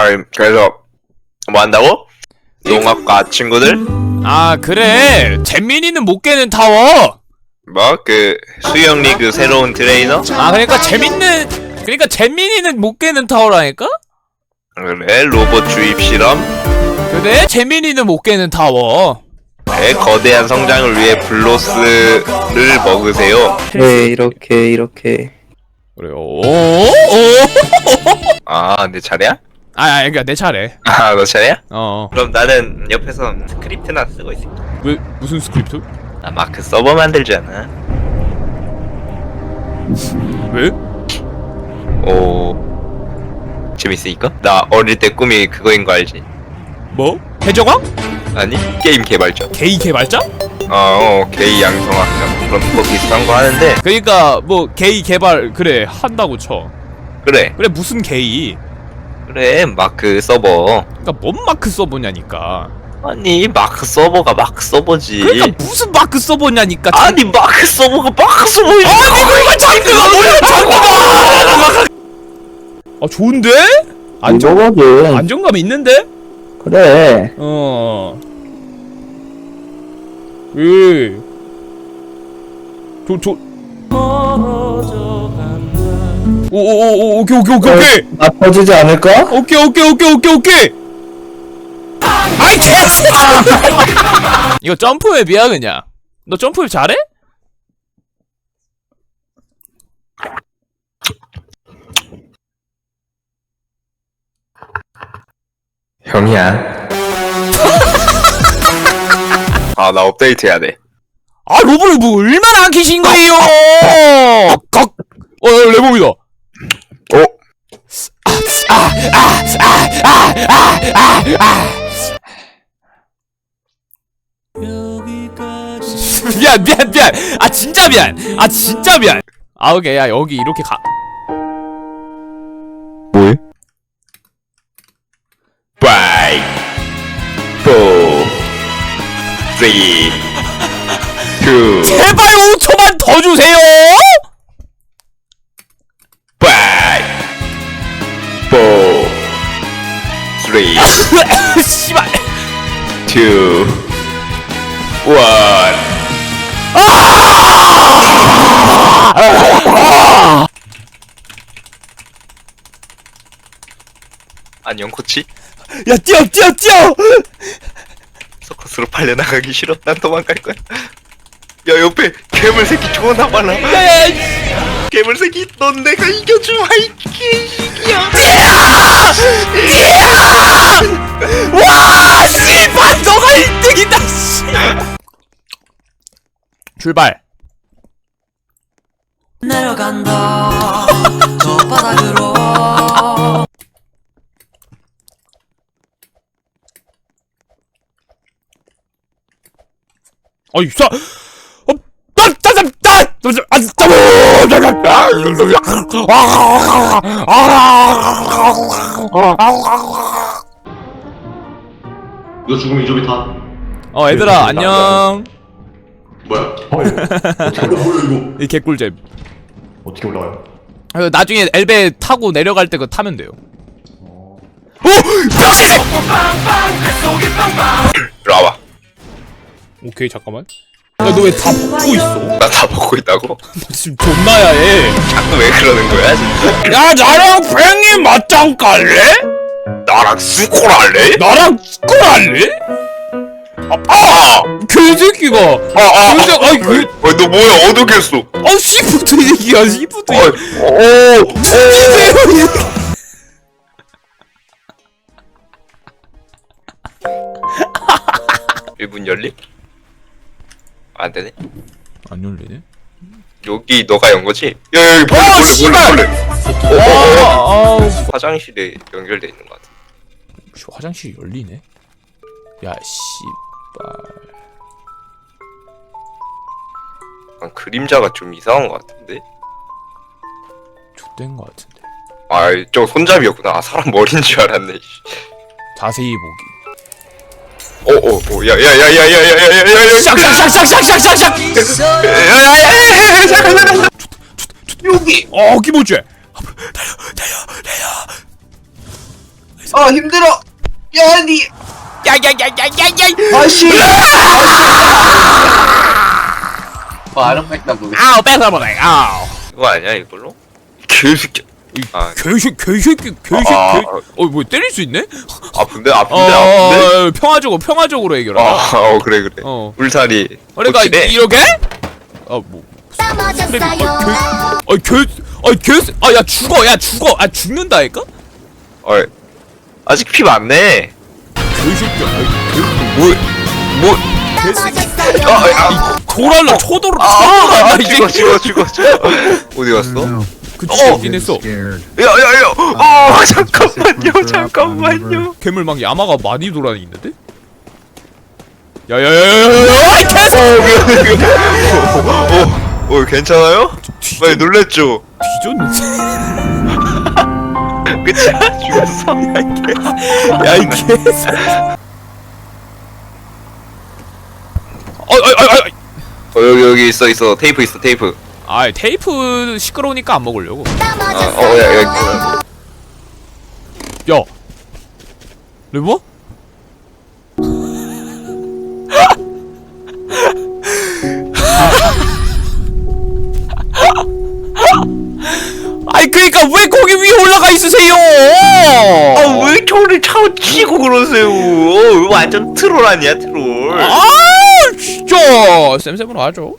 아 그래서 뭐 한다고? 농학과 친구들? 아 그래 재민이는 못 깨는 타워 뭐 그 수영 리그 새로운 트레이너? 아 그러니까 재밌는 그러니까 재민이는 못 깨는 타워라니까 그래 로봇 주입 실험? 그래 재민이는 못 깨는 타워 네 거대한 성장을 위해 블로스를 먹으세요. 네 이렇게 이렇게 그래요 오오 아내 차례야? 아 아, 그러니까 내 차례 아 너 차례야? 어왜 그럼 나는 옆에서 스크립트나 쓰고 있어. 무슨 스크립트 나 마크 서버 만들잖아. 왜 오 재밌으니까? 나 어릴 때 꿈이 그거인 거 알지? 뭐? 해적왕? 아니 게임 개발자. 게이 개발자? 어, 어 게이 양성학자 그런 거 비슷한 거 하는데 그러니까 뭐 게이 개발 그래 한다고 쳐 그래 그래 무슨 게이 그래 마크 서버 그러니까 뭔 마크 서버냐니까 아니 마크 서버가 마크 서버지 그러니까 무슨 마크 서버냐니까 아니 마크 서버가 마크 서버지 아니 그거 장르가 뭐야 장르가 아 좋은데? 안정 이거거든 안정감 있는데? 그래 어. 예. 저, 저. 오오오 오케이 오케이 오케이 오케이. 나 터지지 않을까? 오케이 오케이 오케이 오케이 오케이. 아이 개새끼 이거 점프맵이야 그냥? 너 점프맵 잘해? 형이야. 아 나 업데이트 해야 돼. 아 로브를 뭐 얼마나 안 키신 거예요? 각 어, 레몬이다 어? 미안 미안 미안 아 진짜 미안 아 진짜 미안 아 오케이 야 여기 이렇게 가 뭐해? 5 4 3 2 제발 5초만 더 주세요 2 1 안녕 코치? 야 뛰어 뛰어 뛰어! 서커스로 팔려나가기 싫어? 난 도망갈 거야. 야 옆에 괴물 새끼 존나 많아. 괴물 새끼 넌 내가 이겨주마 이 개새끼야! 와 씨 발 너가 1등이다 씨 출발 내려간다 저 바닥으로 어이 쏴 어, 나, 나, 나, 나, 나, 아, 나, 이거 죽으면 이조비 타. 어 얘들아 안녕 뭐야? 어, 이거. 어떻게 올라? 뭐야 이거? 이 개꿀잼 어떻게 올라가요? 그 나중에 엘베 타고 내려갈 때 그거 타면 돼요 오! 병신새! 이리 와봐 오케이 잠깐만 야 너 왜 다 벗고 있어? 나 다 먹고 있다고? 지금 존나 야해 자꾸 왜 그러는 거야 진짜 야 나랑 팽이 맞짱 깔래? 나랑 스콜 할래? 나랑 스쿨 할래? 아! 아! 개새끼가 아아 근데 아이 그 어, 너 뭐야 어떻겠어 어 시프트 이 새끼야 시프트 어, 오, 오, 죽이세요 이 1분 열림? 안 되네. 안 열리네 여기 너가 연 거지? 야, 여기 벌레, 어, 벌레, 씨발! 벌레, 어, 어, 어. 아우 화장실에 연결돼 있는 것 같아. 씨, 화장실이 열리네 야 씨발 아, 그림자가 좀 이상한 것 같은데? 좆된 거 같은데 아, 저 손잡이였구나. 아, 사람 머리인 줄 알았네. 씨. 자세히 보기 어, 어, 어, 야, 야, 야, 야, 야, 야, 야, 야, 야, 야, 야, 샥샥샥샥샥샥샥 야야 야 야 야 야 야야 여기 어 기모쥐 달려 달려 달려. 아 힘들어. 야니. 야야야야야야. 아씨. 말은 뺐다 보네 아우 뺏어버려 아우. 이거 아니야 이걸로? 개새끼. 아, 개새끼 개새끼 개새끼. 아, 개... 어뭐 때릴 수 있네? 아픈데 어, 아픈데 아픈데? 어, 평화적으로 평화적으로 해결하라 아, 어 그래 그래. 어. 울타리 그러니까 고치네. 이렇게? 아뭐. 떨어졌어요. 아이 개 아이 개아야 죽어 야 죽어 아 죽는다니까? 어 아직 피 많네 개새끼야 뭐 떨어졌어요. 아, 아, 도랄라 초도로 아, 아, 이제 죽어 죽어 죽어 어디 갔어? 그치 없긴 했어 야야야 어 잠깐만요 잠깐만요 괴물 막 야마가 많이 돌아다니는데? 야야야야야야 아이 개새 어 어, 어 괜찮아요? 많이 놀랬죠? 뒤졌는데 그치? 죽었어 야이 개새 아아아아 어 여기 여기 있어 있어. 테이프 있어 테이프. 아 테이프 시끄러우니까 안 먹으려고. 어, 어, 야, 야, 야. 야. 레버? 그니까 왜 거기 위에 올라가 있으세요? 아왜 저를 차치고 그러세요? 어, 완전 트롤 아니야 트롤? 아 진짜. 쌤쌤으로 하죠